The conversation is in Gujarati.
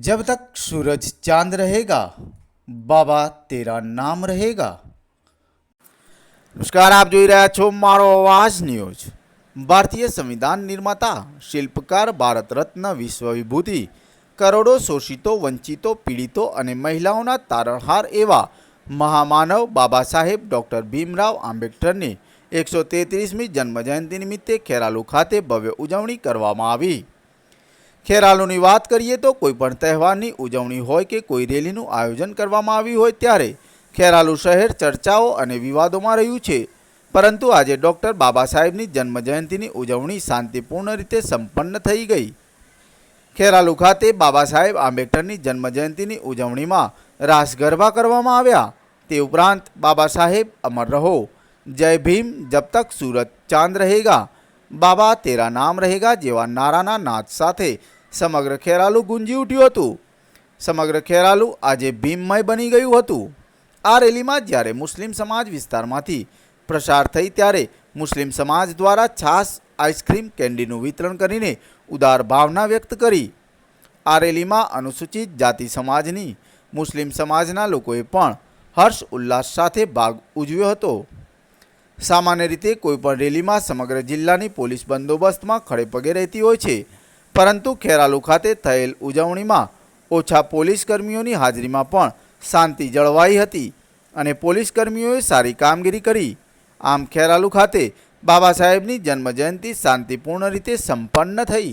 जब तक सूरज चांद रहेगा બાબા તેરા નામ રહેગા નમસ્કાર આપ જોઈ રહ્યા છો મારો અવાજ ન્યૂઝ ભારતીય સંવિધાન નિર્માતા શિલ્પકાર ભારત રત્ન વિશ્વ વિભૂતિ કરોડો શોષિતો વંચિતો પીડિતો અને મહિલાઓના તારણહાર એવા મહામાનવ બાબા સાહેબ ડૉક્ટર ભીમરાવ આંબેડકરની એકસો તેત્રીસમી જન્મજયંતિ નિમિત્તે ખેરાલુ ખાતે ભવ્ય ઉજવણી કરવામાં આવી ખેરાલુની વાત કરીએ તો કોઈપણ તહેવારની ઉજવણી હોય કે કોઈ રેલીનું આયોજન કરવામાં આવ્યું હોય ત્યારે ખેરાલુ શહેર ચર્ચાઓ અને વિવાદોમાં રહ્યું છે. પરંતુ આજે ડૉક્ટર બાબા સાહેબની જન્મજયંતિની ઉજવણી શાંતિપૂર્ણ રીતે સંપન્ન થઈ ગઈ. ખેરાલુ ખાતે બાબા સાહેબ આંબેડકરની જન્મજયંતિની ઉજવણીમાં રાસ ગરબા કરવામાં આવ્યા. તે ઉપરાંત બાબા સાહેબ અમર રહો, જય ભીમ, જબ તક સુરત ચાંદ રહેગા. બાબા તેરા નામ રહેગા જેવા નારાના નાદ સાથે સમગ્ર ખેરાલુ ગુંજી ઉઠ્યું હતું. સમગ્ર ખેરાલુ આજે ભીમમય બની ગયું હતું. આ રેલીમાં જ્યારે મુસ્લિમ સમાજ વિસ્તારમાંથી પ્રસાર થઈ ત્યારે મુસ્લિમ સમાજ દ્વારા છાસ, આઈસ્ક્રીમ, કેન્ડીનું વિતરણ કરીને ઉદાર ભાવના વ્યક્ત કરી. આ રેલીમાં અનુસૂચિત જાતિ સમાજની, મુસ્લિમ સમાજના લોકોએ પણ હર્ષ ઉલ્લાસ સાથે ભાગ ઉજવ્યો હતો. સામાન્ય રીતે કોઈપણ રેલીમાં સમગ્ર જિલ્લાની પોલીસ બંદોબસ્તમાં ખડેપગે રહેતી હોય છે. પરંતુ ખેરાલુ ખાતે થયેલ ઉજવણીમાં ઓછા પોલીસ કર્મીઓની હાજરીમાં પણ શાંતિ જળવાઈ હતી અને પોલીસ કર્મીઓએ સારી કામગીરી કરી. આમ ખેરાલુ ખાતે બાબા સાહેબની જન્મજયંતિ શાંતિપૂર્ણ રીતે સંપન્ન થઈ.